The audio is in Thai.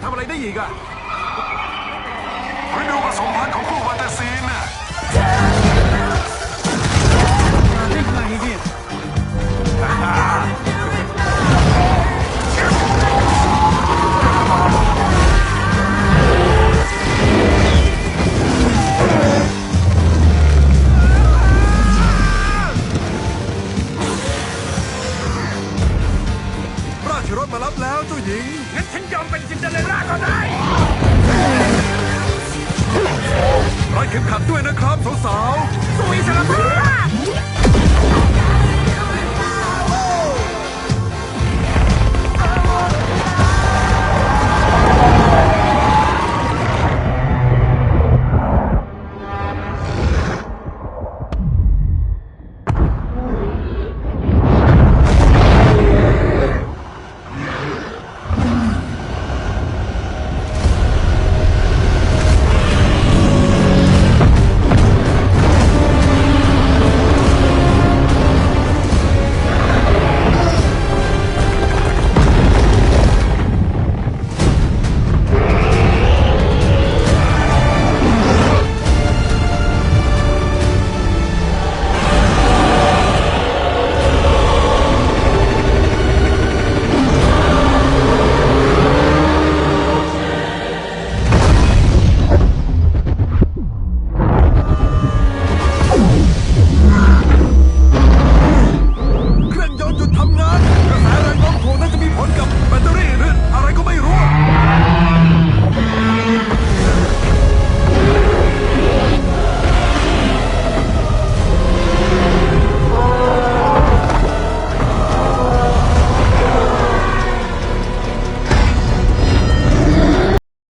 จะทำอะไขี่รถมารับแล้วเจ้าหญิง งั้นฉันยอมเป็นซินเดอเรลล่าก็ได้ร้อยเข็มขัดด้วยนะครับสาวสู้อิสระภาพ